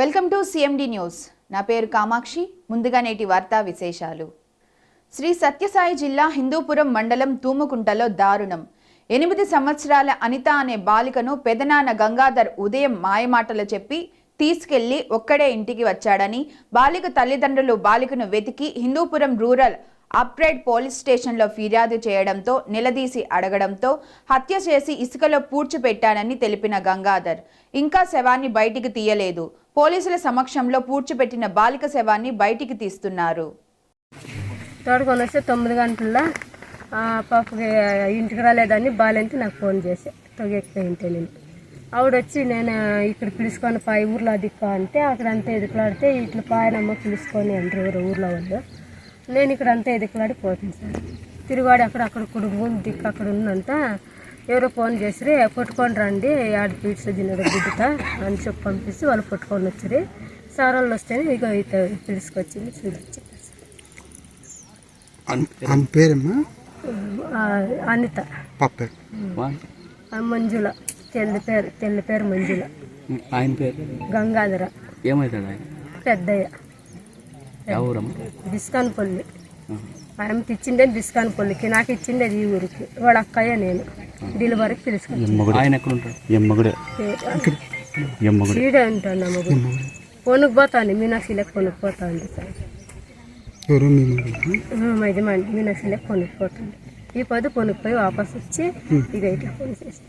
Welcome to CMD news నా పేరు కామాక్షి. ముందుగా నేటి వార్తా విశేషాలు. శ్రీ సత్యసాయి జిల్లా హిందూపురం మండలం తూముకుంటలో దారుణం. ఎనిమిది సంవత్సరాల అనిత అనే బాలికను పెదనాన్న గంగాధర్ ఉదయం మాయమాటలు చెప్పి తీసుకెళ్ళి ఒక్కడే ఇంటికి వచ్చాడని బాలిక తల్లిదండ్రులు బాలికను వెతికి హిందూపురం రూరల్ అప్రైడ్ పోలీస్ స్టేషన్లో ఫిర్యాదు చేయడంతో నిలదీసి అడగడంతో హత్య చేసి ఇసుకలో పూడ్చిపెట్టానని తెలిపిన గంగాధర్. ఇంకా శవాన్ని బయటికి తీయలేదు. పోలీసుల సమక్షంలో పూడ్చిపెట్టిన బాలిక శవాన్ని బయటికి తీస్తున్నారు. తోడుకొని వస్తే తొమ్మిది గంటల్లో పాపకి ఇంటికి రాలేదని బాలేంటి నాకు ఫోన్ చేసి తొగెక్కిపోయింటే నేను ఆవిడ వచ్చి నేను ఇక్కడ పిలుచుకొని పాయి ఊర్లో దిక్కు అంటే అక్కడ అంతా ఎదుకులాడితే ఇట్లా పాయనమ్మ పిలుచుకొని అంటారు ఊర్లో వాళ్ళు. నేను ఇక్కడ అంతా ఎదుకులాడి పోతుంది సార్. తిరుగాడి అక్కడ అక్కడ కుడుము దిక్కు అక్కడ ఉందంట ఎవరో ఫోన్ చేసిరి పట్టుకొని రండి ఆడ పీట్స్ తినడు గుడ్డుతా అని చెప్పి పంపిస్తే వాళ్ళు పట్టుకొని వచ్చారు సార్ వాళ్ళు వస్తేనే ఇక ఇక పిలుచుకొచ్చింది పేరమ్మా? ఆ, అనిత. మంజుల. తెల్లి పేరు తెల్లి పేరు మంజుల. ఆయన పేరు? గంగాధర. ఏమవుతాడు ఆయన? పెద్దయ్య. ఎవరమ్మ? బిస్కాన్పల్లి ఆయన ఇచ్చిండే బిస్కాన్పల్లికి నాకు ఇచ్చిండేది ఈ ఊరికి. వాళ్ళ అక్కయ్య నేను. డెలివరీకి పిలుచుకున్నాను ఆయన ఎక్కడ ఉంటాడు ఎమ్మగుడే ఎమ్మగుడే ఈడే ఉంటాను పొనుకు పోతాను మీనాక్షిలకు పొనుకు పోతాను యజమాని మీనాక్షిలకు పొనుకు పోతాను ఈ పది పొనుకు పోయి వాపస్ వచ్చి ఇక ఇట్లా ఫోన్ చేసి